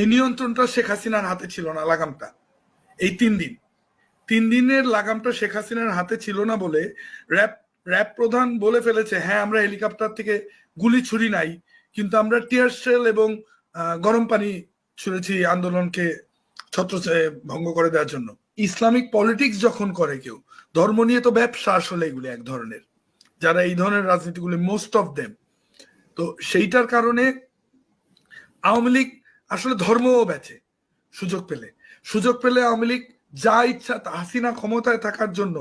এই নিয়ন্ত্রণটা শেখ হাসিনার হাতে ছিল না, লাগামটা। এই তিন দিন। তিন দিনের লাগামটা শেখ হাসিনার হাতে ছিল না বলে র্যাব র্যাব প্রধান বলে ফেলেছে হ্যাঁ আমরা হেলিকপ্টার থেকে গুলি ছুরি নাই, কিন্তু আমরা টিয়ার শেল এবং গরম পানি ছুঁড়েছি আন্দোলনকে ছত্র ভঙ্গ করে দেওয়ার জন্য। ইসলামিক পলিটিক্স যখন করে কেউ, ধর্ম নিয়ে তো ব্যবসা আসলে এগুলি এক ধরনের। যারা এই ধরনের রাজনীতিগুলি মোস্ট অফ দেম তো সেইটার কারণে আওয়ামী লীগ আসলে ধর্মও বেচে সুযোগ পেলে। সুযোগ পেলে আওয়ামী লীগ যা ইচ্ছা হাসিনা ক্ষমতায় থাকার জন্য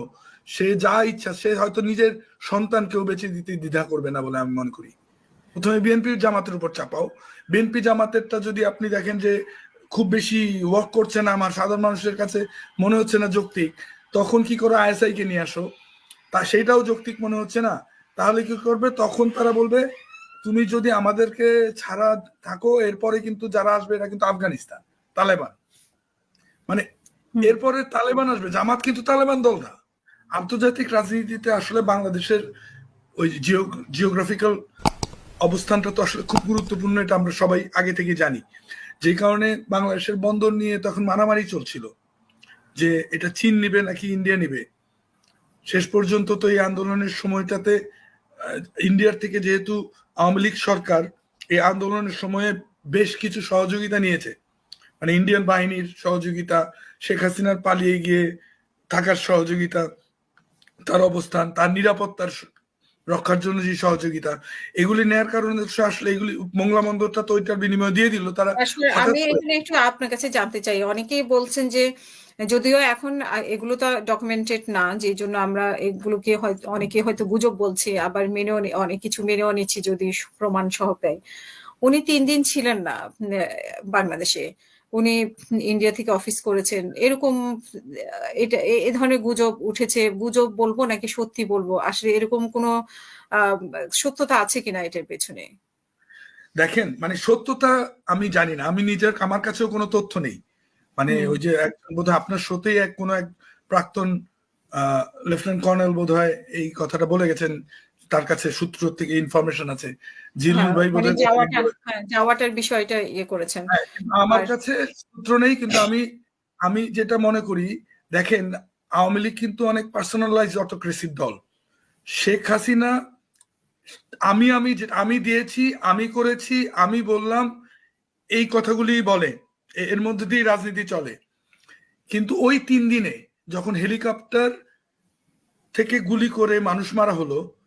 সে যা ইচ্ছা, সে হয়তো নিজের সন্তানকেও বেঁচে দিতে দ্বিধা করবে না বলে আমি মনে করি। প্রথমে বিএনপি জামাতের উপর চাপাও। বিএনপি জামাতেরটা যদি আপনি দেখেন যে খুব বেশি ওয়ার্ক করছে না, আমার সাধারণ মানুষের কাছে মনে হচ্ছে না যৌক্তিক, তখন কি করে আইএসআই কে নিয়ে আসো? তা সেটাও যৌক্তিক মনে হচ্ছে না। তাহলে কি করবে? তখন তারা বলবে তুমি যদি আমাদেরকে ছাড়া থাকো এরপরে কিন্তু যারা আসবে এটা কিন্তু আফগানিস্তান তালেবান। মানে এরপরে তালেবান আসবে জামাত কিন্তু তালেবান দল না। আন্তর্জাতিক রাজনীতিতে আসলে বাংলাদেশের ওই জিওগ্রাফিক্যাল অবস্থানটা তো আসলে খুব গুরুত্বপূর্ণ এটা আমরা সবাই আগে থেকে জানি। যে কারণে বাংলাদেশের বন্দর নিয়ে তখন মারামারি চলছিল যে এটা চীন নিবে নাকি ইন্ডিয়া নিবে। শেষ পর্যন্ত তো এই আন্দোলনের সময়টাতে ইন্ডিয়ার থেকে যেহেতু আওয়ামী লীগ সরকার এই আন্দোলনের সময়ে বেশ কিছু সহযোগিতা নিয়েছে। মানে ইন্ডিয়ান বাহিনীর সহযোগিতা শেখ হাসিনার পালিয়ে গিয়ে থাকার সহযোগিতা তার অবস্থান তার নিরাপত্তার রক্ষার জন্য যে সহযোগিতা এগুলি নেয়ার কারণে আসলে এগুলি মংলা বন্দরটা তো ওইটার বিনিময় দিয়ে দিল। তারা আমি এখানে একটু আপনার কাছে জানতে চাই। অনেকেই বলছেন যে যদিও এখন এগুলো তো ডকুমেন্টেড না যে জন্য আমরা এগুলোকে হয়তো, অনেকে হয়তো গুজব বলছে, আবার মেনেও অনেক কিছু মেনেও নিচ্ছি যদি প্রমাণ সহ দেয়। উনি তিন দিন ছিলেন না বাংলাদেশে। উনি ইন্ডিয়া থেকে অফিস করেছেন। এরকম এটা, এ ধরনের গুজব উঠেছে। গুজব বলব নাকি সত্যি বলব? আসলে এরকম কোনো সত্যতা আছে কিনা এটার পেছনে? দেখেন মানে সত্যতা আমি জানি না। আমি নিজের, আমার কাছেও কোনো তথ্য নেই। মানে ওই যে একজন বোধহয় আপনার সত্যিই এক কোনো এক প্রাক্তন লেফটেন্যান্ট কর্নেল বোধহয় এই কথাটা বলে গেছেন। তার কাছে সূত্র থেকে ইনফরমেশন আছে। জিলুল হ্যাঁ, ভাই মানে যাওয়াটার হ্যাঁ, বিষয়টা ইয়ে করেছেন। হ্যাঁ, আমার কাছে সূত্র নেই কিন্তু আমি আমি যেটা মনে করি দেখেন আওয়ামী লীগ কিন্তু অনেক পার্সোনালাইজ অটোক্রেসির দল। শেখ হাসিনা আমি আমি আমি দিয়েছি আমি করেছি আমি বললাম এই কথাগুলি বলে। এর মধ্যে দিয়ে রাজনীতি চলে। কিন্তু ওই তিন দিনে যখন হেলিকপ্টার থেকে গুলি করে মানুষ মারা হলো,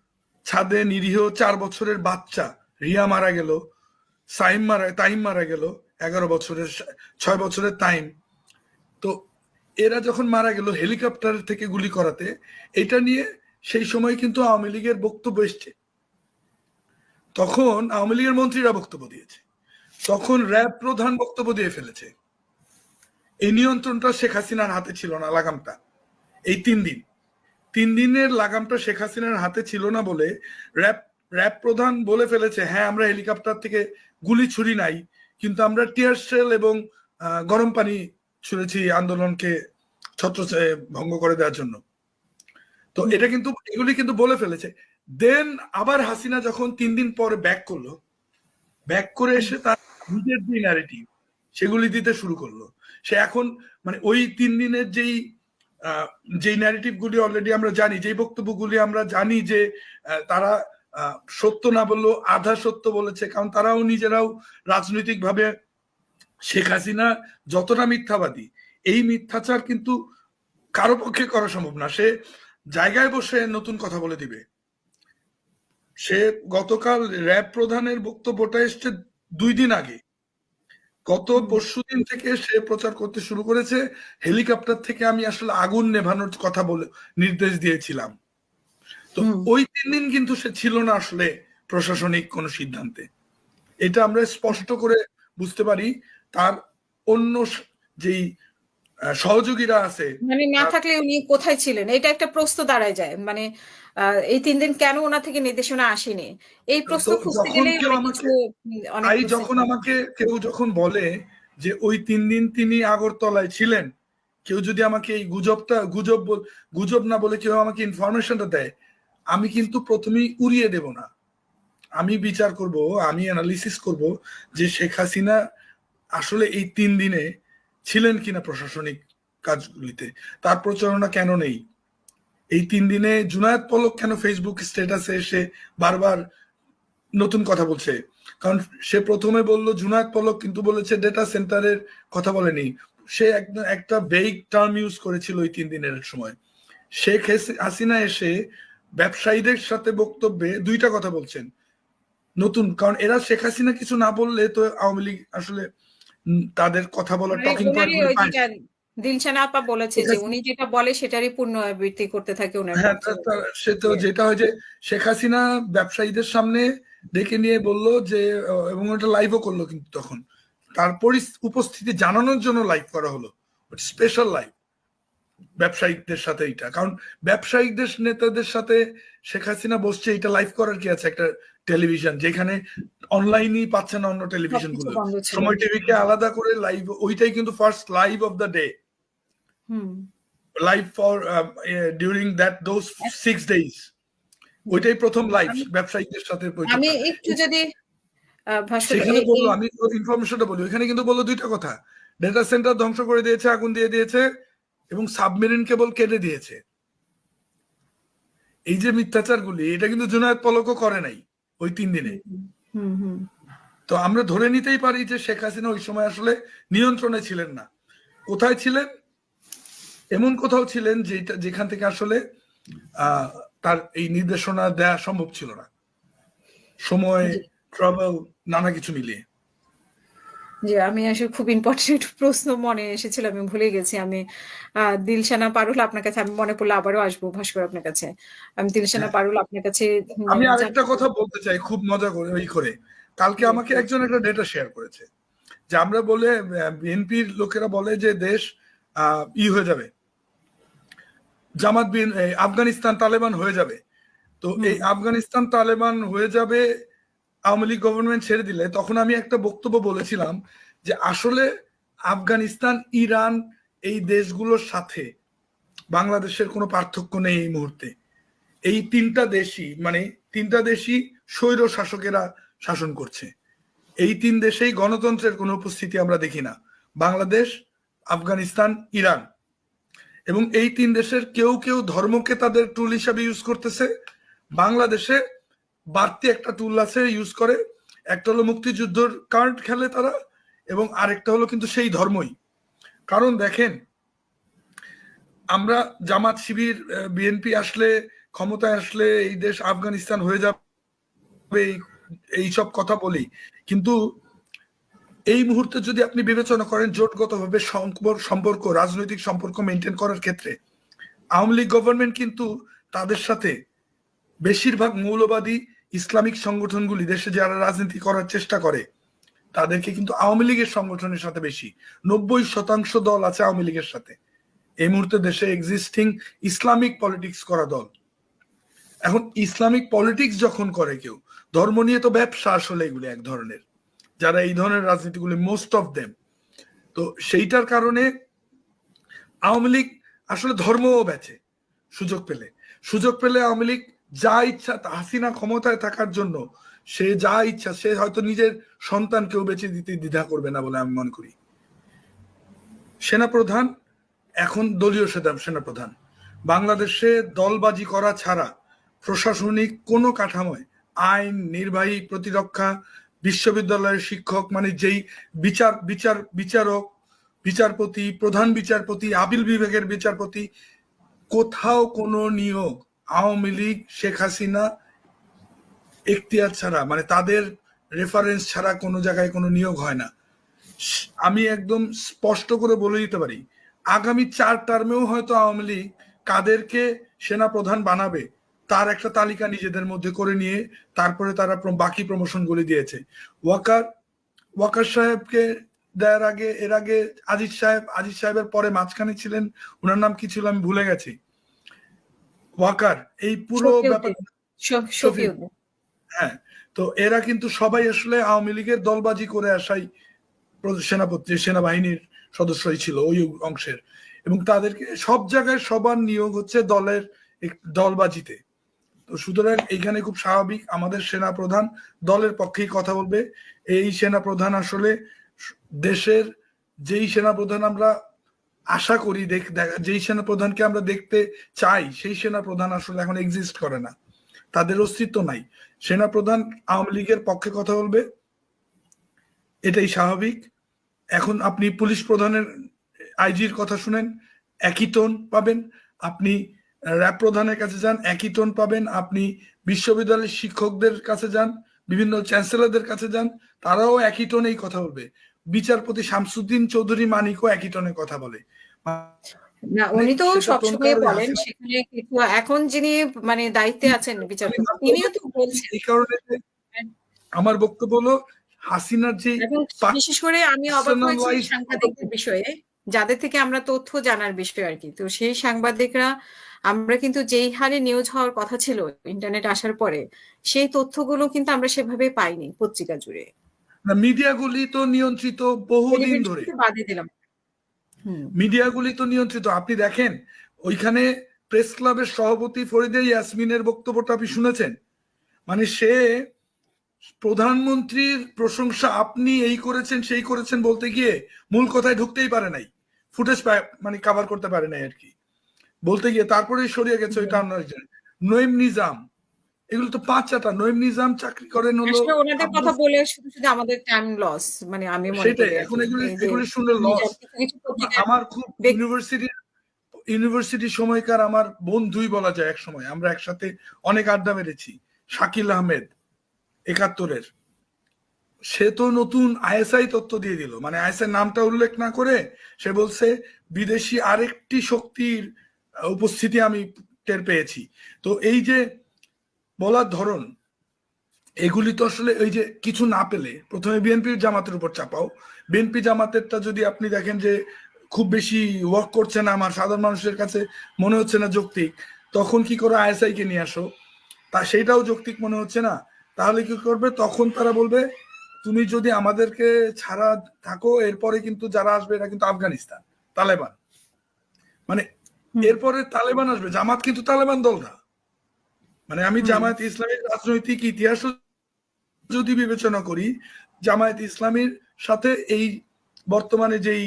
ছাদে নিরীহ চার বছরের বাচ্চা রিয়া মারা গেল, সাইম মারা, তাইম মারা গেল, এগারো বছরের, ছয় বছরের তাইম। তো এরা যখন মারা গেল হেলিকপ্টার থেকে গুলি করাতে, এটা নিয়ে সেই সময় কিন্তু আওয়ামী লীগের বক্তব্য এসছে। তখন আওয়ামী লীগের মন্ত্রীরা বক্তব্য দিয়েছে। তখন র্যাব প্রধান বক্তব্য দিয়ে ফেলেছে। এই নিয়ন্ত্রণটা শেখ হাসিনার হাতে ছিল না লাগামটা। এই তিন দিন। তিন দিনের লাগামটা শেখ হাসিনার হাতে ছিল না বলে র্যাব র্যাব প্রধান বলে ফেলেছে হ্যাঁ আমরা হেলিকপ্টার থেকে গুলি ছুরি নাই, কিন্তু আমরা টিয়ার শেল এবং গরম পানি ছুঁড়েছি আন্দোলনকে ছত্র ভঙ্গ করে দেওয়ার জন্য। তো এটা কিন্তু, এগুলি কিন্তু বলে ফেলেছে। দেন আবার হাসিনা যখন তিন দিন পরে ব্যাক করল ব্যাক করে এসে তার নিজের যে ন্যারেটিভ সেগুলি দিতে শুরু করল। সে এখন মানে ওই তিন দিনের যেই আহ, যেই ন্যারেটিভ গুলি অলরেডি আমরা জানি যেই বক্তব্যগুলি আমরা জানি যে তারা সত্য না বললেও আধা সত্য বলেছে কারণ তারাও নিজেরাও রাজনৈতিকভাবে শেখ হাসিনা যতটা মিথ্যাবাদী এই মিথ্যাচার কিন্তু কারও পক্ষে করা সম্ভব না। সে জায়গায় বসে নতুন কথা বলে দিবে। সে গতকাল র্যাব প্রধানের বক্তব্যটা এসছে দুই দিন আগে। গত পরশু দিন থেকে সে প্রচার করতে শুরু করেছে। হেলিকপ্টার থেকে আমি আসলে আগুন নেভানোর কথা বলে নির্দেশ দিয়েছিলাম। তো ওই তিন দিন কিন্তু সে ছিল না আসলে প্রশাসনিক কোনো সিদ্ধান্তে। এটা আমরা স্পষ্ট করে বুঝতে পারি। তার অন্য যেই সহযোগীরা আছে মানে না থাকলে উনি কোথায় ছিলেন? এটা একটা প্রশ্ন দাঁড়ায় যায়। মানে এই তিন দিন কেন ওনা থেকে নির্দেশনা আসেনি? এই প্রশ্ন খুঁজতে গেলে যখন আমাকে কেউ যখন বলে যে ওই তিন দিন তিনি আগরতলায় ছিলেন কেউ যদি আমাকে এই গুজবটা গুজব গুজব না বলে কেউ আমাকে ইনফরমেশনটা দেয় আমি কিন্তু প্রথমেই উড়িয়ে দেব না। আমি বিচার করব আমি অ্যানালিসিস করব যে শেখ হাসিনা আসলে এই তিন দিনে ছিলেন কিনা প্রশাসনিক কাজগুলিতে। তার প্রচারণা কেন নেই? এই তিন দিনে জুনায়দ পলক কেন ফেসবুক স্ট্যাটাসে এসে বারবার নতুন কথা বলছে? কারণ সে প্রথমে বলল জুনায়েদ পলক কিন্তু বলেছে ডেটা সেন্টারের কথা বলেনি। সে একদম একটা বেইগ টার্ম ইউজ করেছিল ওই তিন দিনের সময়। শেখ হাসিনা এসে ব্যবসায়ীদের সাথে বক্তব্যে দুইটা কথা বলছেন। নতুন কারণ এরা শেখ হাসিনা কিছু না বললে তো আওয়ামী লীগ আসলে তাদের কথা বলার মানে টকিং ওনারই পয়েন্ট দিলশানা আপা বলেছে যে উনি যেটা বলে সেটারই পুনরাবৃত্তি করতে থাকে ওনার হ্যাঁ সে তো যেটা হয় যে শেখ হাসিনা ব্যবসায়ীদের সামনে ডেকে নিয়ে বলল যে এবং ওটা লাইভও করল কিন্তু তখন। তারপর উপস্থিতি জানানোর জন্য লাইভ করা হলো। স্পেশাল লাইভ ব্যবসায়িকদের সাথে এটা। কারণ ব্যবসায়িকদের নেতাদের সাথে শেখ হাসিনা বসছে এটা লাইভ করার কি আছে? একটা টেলিভিশন যেখানে অনলাইনই পাচ্ছে না অন্য টেলিভিশনগুলো সময় টিভিকে আলাদা করে লাইভ ওইটাই কিন্তু first live of the day live for during that those six days ওইটাই প্রথম লাইভ ব্যবসায়ীদের সাথে। আমি একটু যদি সেখানে বলল আমি ইনফরমেশনটা বলি। ওখানে কিন্তু বলল দুইটা কথা। ডেটা সেন্টার ধ্বংস করে দিয়েছে আগুন দিয়ে দিয়েছে এবং সাবমেরিন কেবল কেটে দিয়েছে। এই যে মিথ্যাচারগুলি এটা কিন্তু জুনায়দ পলকও করে নাই ওই তিন দিনে। তো আমরা ধরে নিতেই পারি যে শেখ হাসিনা ওই সময় আসলে নিয়ন্ত্রণে ছিলেন না। কোথায় ছিলেন? এমন কোথাও ছিলেন যেটা যেখান থেকে আসলে তার এই নির্দেশনা দেয়া সম্ভব ছিল না। সময় ট্রাভেল নানা কিছু মিলিয়ে। যে আমি আসলে খুব ইম্পর্টেন্ট প্রশ্ন মনে এসেছিল আমি ভুলে গেছি। আমি দিলশানা পারুল আপনার কাছে আমি মনে পড়লে আবারও আসব ভাস্কর আপনার কাছে। আমি দিলশানা পারুল আপনার কাছে আমি আরেকটা কথা বলতে চাই খুব মজা করে ওই করে। কালকে আমাকে একজন একটা ডেটা শেয়ার করেছে। যে আমরা বলে বিএনপির লোকেরা বলে যে দেশ আহ, ই হয়ে যাবে। জামাত বিন আফগানিস্তান তালেবান হয়ে যাবে। তো এই আফগানিস্তান তালেবান হয়ে যাবে আওয়ামী লীগ গভর্নমেন্ট ছেড়ে দিলে। তখন আমি একটা বক্তব্য বলেছিলাম যে আসলে আফগানিস্তান ইরান এই দেশগুলোর সাথে বাংলাদেশের কোনো পার্থক্য নেই এই মুহূর্তে। এই তিনটা দেশই মানে তিনটা দেশই স্বৈর শাসকেরা শাসন করছে। এই তিন দেশেই গণতন্ত্রের কোনো উপস্থিতি আমরা দেখি না। বাংলাদেশ আফগানিস্তান ইরান। এবং এই তিন দেশের কেউ কেউ ধর্মকে তাদের টুল হিসাবে ইউজ করতেছে। বাংলাদেশে বাড়তি একটা টুল আছে ইউজ করে। একটা হলো মুক্তিযুদ্ধর কার্ড খেলে তারা এবং আরেকটা হলো কিন্তু সেই ধর্মই। কারণ দেখেন, আমরা জামাত শিবির বিএনপি আসলে, ক্ষমতায় আসলে এই দেশ আফগানিস্তান হয়ে যাবে, এই- এইসব কথা বলি। কিন্তু এই মুহূর্তে যদি আপনি বিবেচনা করেন জোটগতভাবে সম্পর্ক, রাজনৈতিক সম্পর্ক মেনটেন করার ক্ষেত্রে, আওয়ামী লীগ গভর্নমেন্ট কিন্তু তাদের সাথে বেশিরভাগ মৌলবাদী ইসলামিক সংগঠনগুলি, দেশে যারা রাজনীতি করার চেষ্টা করে, তাদেরকে কিন্তু আওয়ামী লীগের সংগঠনের সাথে বেশি। নব্বই শতাংশ দল আছে আওয়ামী লীগের সাথে। এই মুহূর্তে দেশে এক্সিস্টিং ইসলামিক পলিটিক্স করা দল। এখন ইসলামিক পলিটিক্স যখন করে কেউ, ধর্ম নিয়ে তো ব্যবসা আসলে এগুলি এক ধরনের। যারা এই ধরনের রাজনীতিগুলি মোস্ট অফ দেম তো সেইটার কারণে আওয়ামী লীগ আসলে ধর্মও বেচে সুযোগ পেলে। সুযোগ পেলে আওয়ামী লীগ যা ইচ্ছা, হাসিনা ক্ষমতায় থাকার জন্য সে যা ইচ্ছা, সে হয়তো নিজের সন্তানকেও বেঁচে দিতে দ্বিধা করবে না বলে আমি মনে করি। সেনাপ্রধান, এখন দলীয় সেনা- সেনাপ্রধান। বাংলাদেশে দলবাজি করা ছাড়া প্রশাসনিক কোনো কাঠামোয় আইন, নির্বাহী, প্রতিরক্ষা বিশ্ববিদ্যালয়ের শিক্ষক মানে যেই বিচার বিচার, বিচারক, বিচারপতি, প্রধান বিচারপতি, আপিল বিভাগের বিচারপতি, কোথাও কোনো নিয়োগ আওয়ামী লীগ, শেখ হাসিনা এখতিয়ার ছাড়া মানে তাদের রেফারেন্স ছাড়া কোনো জায়গায় কোনো নিয়োগ হয় না। আমি একদম স্পষ্ট করে বলে দিতে পারি, আগামী চার টার্মেও হয়তো আওয়ামী লীগ কাদেরকে সেনা প্রধান বানাবে তার একটা তালিকা নিজেদের মধ্যে করে নিয়ে তারপরে তারা বাকি প্রমোশনগুলি দিয়েছে। ওয়াকার ওয়াকার সাহেবকে দেওয়ার আগে এর আগে আজিজ সাহেব আজিজ সাহেবের পরে মাঝখানে ছিলেন ওনার নাম কি ছিল আমি ভুলে গেছি। ওয়াকার এই পুরো ব্যাপার হ্যাঁ তো এরা কিন্তু সবাই আসলে আওয়ামী লীগের দলবাজি করে আসাই সেনাপতি সেনাবাহিনীর সদস্যই ছিল ওই অংশের। এবং তাদেরকে সব জায়গায় সবার নিয়োগ হচ্ছে দলের এক- দলবাজিতে। তো সুতরাং এইখানে খুব স্বাভাবিক আমাদের সেনা প্রধান দলের পক্ষেই কথা বলবে। এই সেনা প্রধান আসলে দেশের যেই সেনাপ্রধান আমরা আশা করি যেই সেনাপ্রধানকে আমরা দেখতে চাই, সেই সেনাপ্রধান আসলে এখন এক্সিস্ট করে না। তাদের অস্তিত্ব নাই। সেনাপ্রধান আওয়ামী লীগের পক্ষে কথা বলবে। এটাই স্বাভাবিক। এখন আপনি পুলিশ প্রধানের আইজির কথা শুনেন, একই টোন পাবেন। আপনি র্যাব প্রধানের কাছে যান একই টোন পাবেন। আপনি বিশ্ববিদ্যালয়ের শিক্ষকদের কাছে যান বিভিন্ন চ্যান্সেলরদের কাছে যান তারাও একই টোনেই কথা বলবে। বিচারপতি শামসুদ্দিন চৌধুরী মানিকও একই টোনে কথা বলে। না উনি তো সবসময় বলেন সেখানে এখন যিনি মানে দায়িত্বে আছেন বিচারপতি তিনিও তো বলছেন। এই কারণে আমার বক্তব্য হলো হাসিনার যে বিশেষ করে আমি অবাক হয়েছি সাংবাদিকদের বিষয়ে যাদের থেকে আমরা তথ্য জানার বিষয় আর কি। তো সেই সাংবাদিকরা আমরা কিন্তু যেই হারে নিউজ হওয়ার কথা ছিল ইন্টারনেট আসার পরে সেই তথ্যগুলো কিন্তু আমরা সেভাবে পাইনি পত্রিকা জুড়ে। মিডিয়াগুলি তো নিয়ন্ত্রিত বহুদিন ধরে। তো দিলাম। মিডিয়াগুলি তো নিয়ন্ত্রিত। আপনি দেখেন ওইখানে প্রেস ক্লাবের সভাপতি ফরিদে ইয়াসমিনের বক্তব্যটা আপনি শুনেছেন? মানে সে প্রধানমন্ত্রীর প্রশংসা আপনি এই করেছেন সেই করেছেন বলতে গিয়ে মূল কথায় ঢুকতেই পারে নাই। ফুটেজ মানে কভার করতে পারে নাই আর কি। বলতে গিয়ে তারপরে সরিয়ে গেছে ওইটা অন্য একজন নইম নিজাম। এগুলো তো পাঁচ চারটা নইম নিজাম চাকরি করেন হলো ওনাদের কথা বলে শুধু শুধু আমাদের টাইম লস মানে আমি মনে সেটাই এখন। এগুলি এগুলি শুনলে লস আমার খুব ইউনিভার্সিটির ইউনিভার্সিটি সময়কার আমার বন্ধুই বলা যায় এক সময়। আমরা একসাথে অনেক আড্ডা মেরেছি। শাকিল আহমেদ একাত্তরের। সে তো নতুন আইএসআই তথ্য দিয়ে দিল। মানে আইএসআই নামটা উল্লেখ না করে সে বলছে বিদেশি আরেকটি শক্তির উপস্থিতি আমি টের পেয়েছি। তো এই যে বলার ধরন, এগুলি তো আসলে ওই যে কিছু না পেলে, প্রথমে বিএনপির জামাতের উপর চাপাও। বিএনপি জামাতেরটা যদি আপনি দেখেন যে খুব বেশি ওয়ার্ক করছে না, আমার সাধারণ মানুষের কাছে মনে হচ্ছে না যৌক্তিক, তখন কি করে আইএসআই কে নিয়ে আসো? তা সেইটাও যৌক্তিক মনে হচ্ছে না। তাহলে কি করবে? তখন তারা বলবে, তুমি যদি আমাদেরকে ছাড়া থাকো, এরপরে কিন্তু যারা আসবে এটা কিন্তু আফগানিস্তান, তালেবান। মানে। এরপরে তালেবান আসবে। জামাত কিন্তু তালেবান দল না। মানে আমি জামায়াত ইসলামের রাজনৈতিক ইতিহাস যদি বিবেচনা করি জামায়াত ইসলামীর সাথে এই বর্তমানে যেই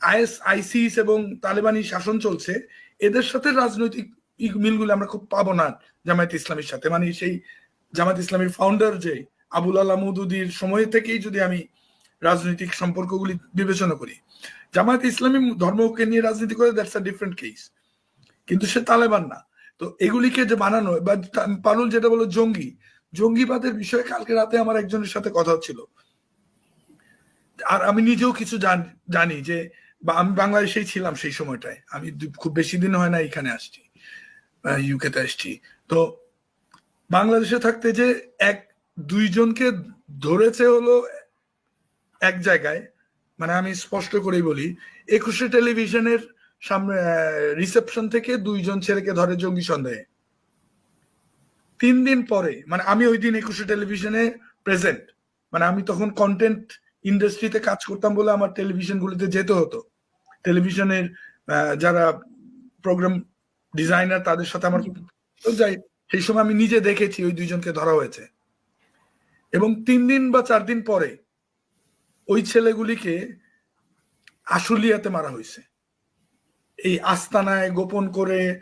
আইএস আইসিস এবং তালেবানি শাসন চলছে এদের সাথে রাজনৈতিক মিলগুলো আমরা খুব পাবো না জামায়াত ইসলামীর সাথে। মানে সেই জামায়াত ইসলামীর ফাউন্ডার যে আবুল আল্লাহ মৌদুদির সময় থেকেই যদি আমি রাজনৈতিক সম্পর্কগুলি বিবেচনা করি। জামায়াত ইসলামী ধর্মকে নিয়ে রাজনীতি করে দ্যাটস আ ডিফারেন্ট কেস কিন্তু সে তালেবান না। তো এগুলিকে যে বানানো, বা পারুল যেটা বলো জঙ্গি, জঙ্গিবাদের বিষয়ে কালকে রাতে আমার একজনের সাথে কথা হচ্ছিল। আর আমি নিজেও কিছু জান- জানি যে, বা আমি বাংলাদেশেই ছিলাম সেই সময়টায়। আমি খুব বেশি দিন হয় না এখানে আসছি ইউকেতে আসছি। তো বাংলাদেশে থাকতে যে এক, দুইজনকে ধরেছে হলো এক জায়গায় মানে আমি স্পষ্ট করেই বলি, একুশে টেলিভিশনের সামনে রিসেপশন থেকে দুইজন ছেলেকে ধরে জঙ্গি সন্দেহে। তিন দিন পরে মানে আমি ওই দিন একুশে টেলিভিশনে প্রেজেন্ট মানে আমি তখন কন্টেন্ট ইন্ডাস্ট্রিতে কাজ করতাম বলে আমার টেলিভিশন গুলিতে যেতে হতো। টেলিভিশনের যারা প্রোগ্রাম ডিজাইনার তাদের সাথে আমার যাই, সেই সময় আমি নিজে দেখেছি ওই দুইজনকে ধরা হয়েছে। এবং তিন দিন বা চার দিন পরে ওই ছেলেগুলিকে আশুলিয়াতে মারা হয়েছে। এই আস্তানায় গোপন করে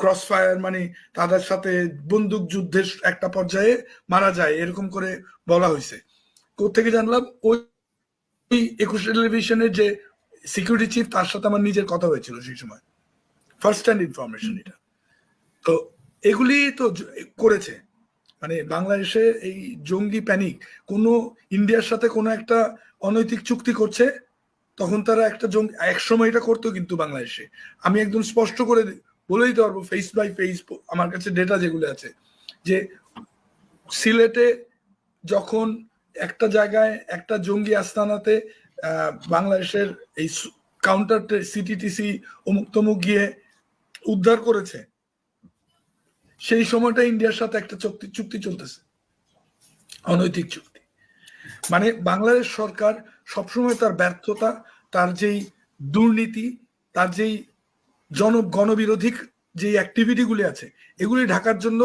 ক্রস ফায়ার মানে তাদের সাথে বন্দুক যুদ্ধের একটা পর্যায়ে মারা যায়, এরকম করে বলা হয়েছে। কোথেকে জানলাম, ওই একুশ টেলিভিশনের যে সিকিউরিটি চিফ তার সাথে আমার নিজের কথা হয়েছিল সেই সময়। ফার্স্ট হ্যান্ড ইনফরমেশন এটা। তো এগুলি তো করেছে। মানে বাংলাদেশে এই জঙ্গি প্যানিক কোনো ইন্ডিয়ার সাথে কোনো একটা অনৈতিক চুক্তি করছে, তখন তারা একটা জঙ্গি এক সময় এটা করতো কিন্তু বাংলাদেশে। আমি একদম স্পষ্ট করে বলে দিতে পারব ফেস বাই ফেস আমার কাছে ডেটা যেগুলো আছে, যে সিলেটে যখন একটা জায়গায় একটা জঙ্গি আস্তানাতে বাংলাদেশের এই কাউন্টার সিটিটিসি অমুক তমুক গিয়ে উদ্ধার করেছে সেই সময়টা ইন্ডিয়ার সাথে একটা চুক্তি চুক্তি চলতেছে। অনৈতিক চুক্তি। মানে বাংলাদেশ সরকার সবসময় তার ব্যর্থতা, তার যেই দুর্নীতি, তার যেই জন গণবিরোধী যে অ্যাক্টিভিটিগুলি আছে, এগুলি ঢাকার জন্য